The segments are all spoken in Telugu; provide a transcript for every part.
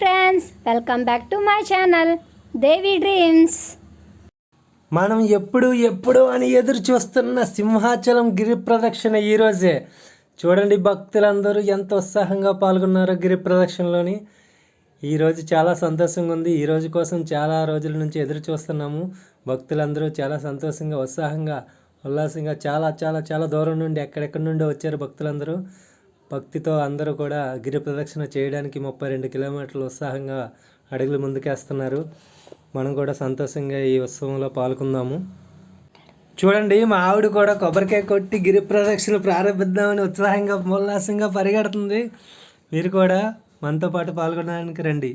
Friends welcome back to my channel Devi dreams మనం ఎప్పుడు ఎప్పుడు అని ఎదురు చూస్తున్న సింహాచలం గిరి ప్రదక్షిణ ఈరోజే చూడండి భక్తులందరూ ఎంత ఉత్సాహంగా పాల్గొన్నారో గిరి ప్రదక్షిణలోని. ఈరోజు చాలా సంతోషంగా ఉంది. ఈ రోజు కోసం చాలా రోజుల నుంచి ఎదురు చూస్తున్నాము. భక్తులందరూ చాలా సంతోషంగా ఉత్సాహంగా ఉల్లాసంగా చాలా చాలా చాలా దూరం నుండి ఎక్కడెక్కడి నుండి వచ్చారు భక్తులందరూ. భక్తితో అందరూ కూడా గిరి ప్రదక్షిణ చేయడానికి ముప్పై రెండు కిలోమీటర్లు ఉత్సాహంగా అడుగులు ముందుకేస్తున్నారు. మనం కూడా సంతోషంగా ఈ ఉత్సవంలో పాల్గొందాము. చూడండి మా ఆవిడ కూడా కొబ్బరికాయ కొట్టి గిరి ప్రదక్షిణ ప్రారంభిద్దామని ఉత్సాహంగా ఉల్లాసంగా పరిగెడుతుంది. మీరు కూడా మనతో పాటు పాల్గొనడానికి రండి.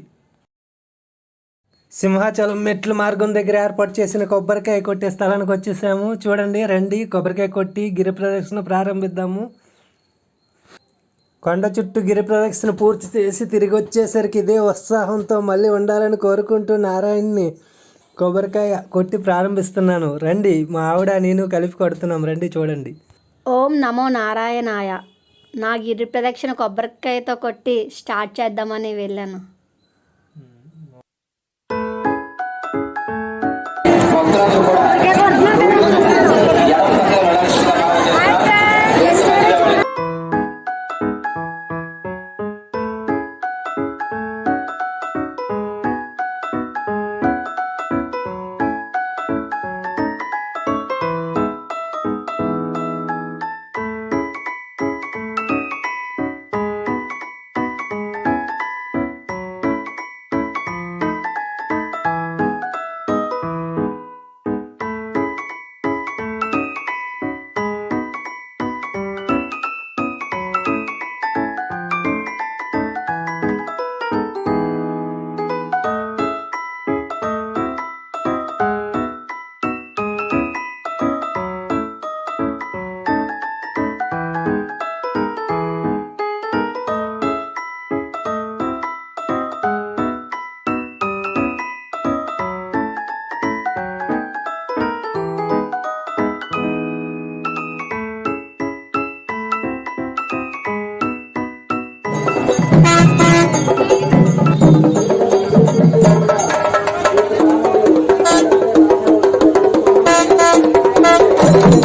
సింహాచలం మెట్ల మార్గం దగ్గర ఏర్పాటు చేసిన కొబ్బరికాయ కొట్టే స్థలానికి వచ్చేసాము. చూడండి రండి కొబ్బరికాయ కొట్టి గిరి ప్రదక్షిణ ప్రారంభిద్దాము. కొండ చుట్టూ గిరి ప్రదక్షిణ పూర్తి చేసి తిరిగి వచ్చేసరికి ఇదే ఉత్సాహంతో మళ్ళీ ఉండాలని కోరుకుంటూ నారాయణ్ని కొబ్బరికాయ కొట్టి ప్రారంభిస్తున్నాను. రండి మా ఆవిడ నేను కలిపి కొడుతున్నాం. రండి చూడండి. ఓం నమో నారాయణాయ. నా గిరి ప్రదక్షిణ కొబ్బరికాయతో కొట్టి స్టార్ట్ చేద్దామని వెళ్ళాను.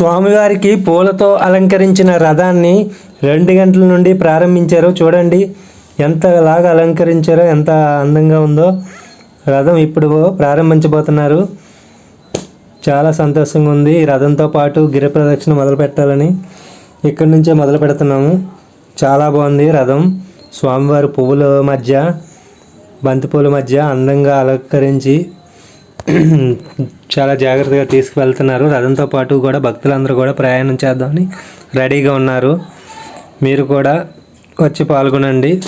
స్వామివారికి పూలతో అలంకరించిన రథాన్ని రెండు గంటల నుండి ప్రారంభించారు చూడండి. ఎంతలాగా అలంకరించారో ఎంత అందంగా ఉందో. రథం ఇప్పుడు ప్రారంభించబోతున్నారు. చాలా సంతోషంగా ఉంది ఈ రథంతో పాటు గిరి ప్రదక్షిణ మొదలు పెట్టాలని. ఇక్కడి నుంచే మొదలు పెడుతున్నాము. చాలా బాగుంది రథం. స్వామివారి పువ్వుల మధ్య బంతిపూల మధ్య అందంగా అలంకరించి చాలా జాగ్రత్తగా తీసుకువెళ్తున్నారు. రథంతో పాటు కూడా భక్తులందరూ కూడా ప్రయాణం చేద్దామని రెడీగా ఉన్నారు. మీరు కూడా వచ్చి పాల్గొనండి.